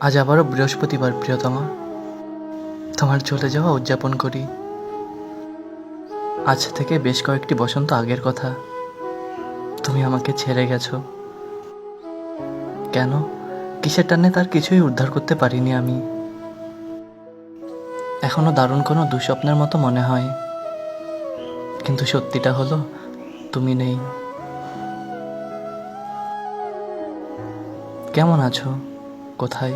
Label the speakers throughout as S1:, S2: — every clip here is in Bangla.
S1: আজ আবারও বৃহস্পতিবার, প্রিয়তমা। তোমার চলে যাওয়া উদযাপন করি। আজ থেকে বেশ কয়েকটি বসন্ত আগের কথা। তুমি আমাকে ছেড়ে গেছো। কেন? কিসের টানে তার কিছুই উদ্ধার করতে পারিনি আমি। এখনও দারুণ কোনো দুঃস্বপ্নের মতো মনে হয়। কিন্তু সত্যিটা হলো, তুমি নেই। কেমন আছো? কোথায়?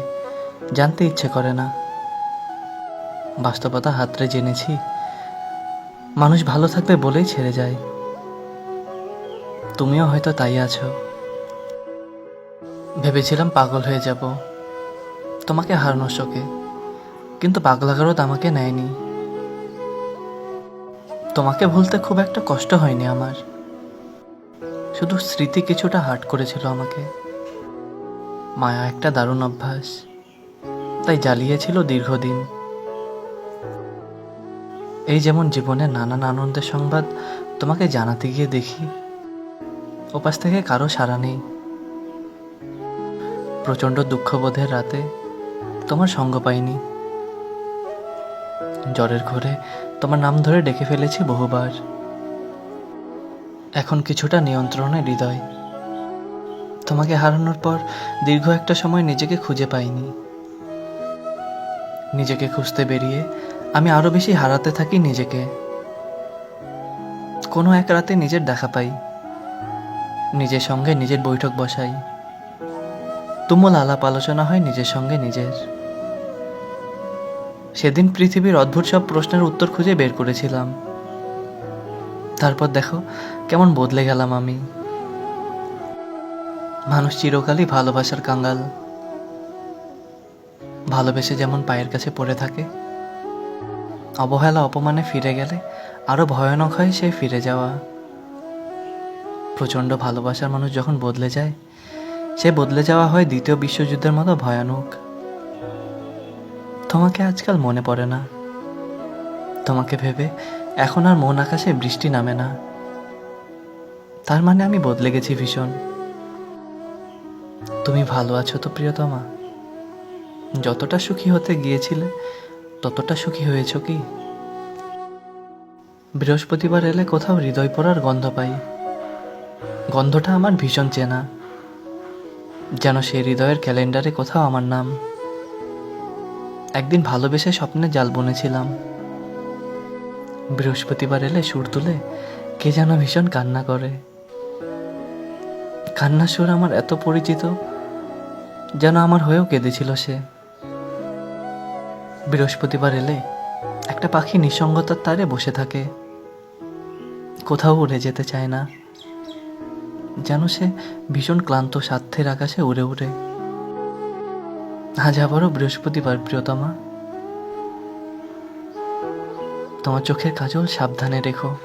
S1: জানতে ইচ্ছে করে না। বাস্তবতা হাতরে জেনেছি। মানুষ ভালো থাকবে বলেই ছেড়ে যায়। তুমিও হয়তো তাই আছো। ভেবেছিলাম পাগল হয়ে যাব। তোমাকে হারানোর শোকে। কিন্তু পাগলাগারও আমাকে নেয়নি। তোমাকে ভুলতে খুব একটা কষ্ট হয়নি আমার। শুধু স্মৃতি কিছুটা হার্ট করেছিল আমাকে। মায়া একটা দারুণ অভ্যাস। তাই জ্বালিয়েছিল দীর্ঘদিন। এই যেমন জীবনে নানান আনন্দের সংবাদ তোমাকে জানাতে গিয়ে দেখি, ওপাশ থেকে কারও সাড়া নেই। প্রচণ্ড দুঃখবোধের রাতে তোমার সঙ্গ পাইনি। জ্বরের ঘরে তোমার নাম ধরে ডেকে ফেলেছি বহুবার। এখন কিছুটা নিয়ন্ত্রণে হৃদয়। তোমাকে হারানোর পর দীর্ঘ একটা সময় নিজেকে খুঁজে পাইনি। নিজেকে খুঁজতে বেরিয়ে আমি আরও বেশি হারাতে থাকি নিজেকে। কোনো এক রাতে নিজের দেখা পাই। নিজের সঙ্গে নিজের বৈঠক বসাই। তুমুল আলাপ আলোচনা হয় নিজের সঙ্গে নিজের। সেদিন পৃথিবীর অদ্ভুত সব প্রশ্নের উত্তর খুঁজে বের করেছিলাম। তারপর দেখো কেমন বদলে গেলাম আমি। মানুষ চিরকালই ভালোবাসার কাঙ্গাল। ভালোবেসে যেমন পায়ের কাছে পড়ে থাকে, অবহেলা অপমানে ফিরে গেলে আরও ভয়ানক হয় সেই ফিরে যাওয়া। প্রচণ্ড ভালোবাসার মানুষ যখন বদলে যায়, সে বদলে যাওয়া হয় দ্বিতীয় বিশ্বযুদ্ধের মতো ভয়ানক। তোমাকে আজকাল মনে পড়ে না। তোমাকে ভেবে এখন আর মন আকাশে বৃষ্টি নামে না। তার মানে আমি বদলে গেছি ভীষণ। তুমি ভালো আছো তো প্রিয়তমা? যতটা সুখী হতে গিয়েছিলে, ততটা সুখী হয়েছ কি? বৃহস্পতিবার এলে কোথাও হৃদয় পড়ার গন্ধ পাই। গন্ধটা আমার ভীষণ চেনা। যেন সে হৃদয়ের ক্যালেন্ডারে কোথাও আমার নাম। একদিন ভালোবেসে স্বপ্নে জাল বুনেছিলাম। বৃহস্পতিবার এলে সুর তুলে কে যেন ভীষণ কান্না করে। কান্নার সুর আমার এত পরিচিত? যেন আমার হয়েও কেঁদেছিল সে। বৃহস্পতিবার এলে একটা পাখি নিঃসঙ্গতার তারে বসে থাকে। কোথাও উড়ে যেতে চায় না। যেন সে ভীষণ ক্লান্ত স্বার্থের আকাশে উড়ে উড়ে। আজ আবারও বৃহস্পতিবার, প্রিয়তমা। তোমার চোখের কাজল সাবধানে রেখো।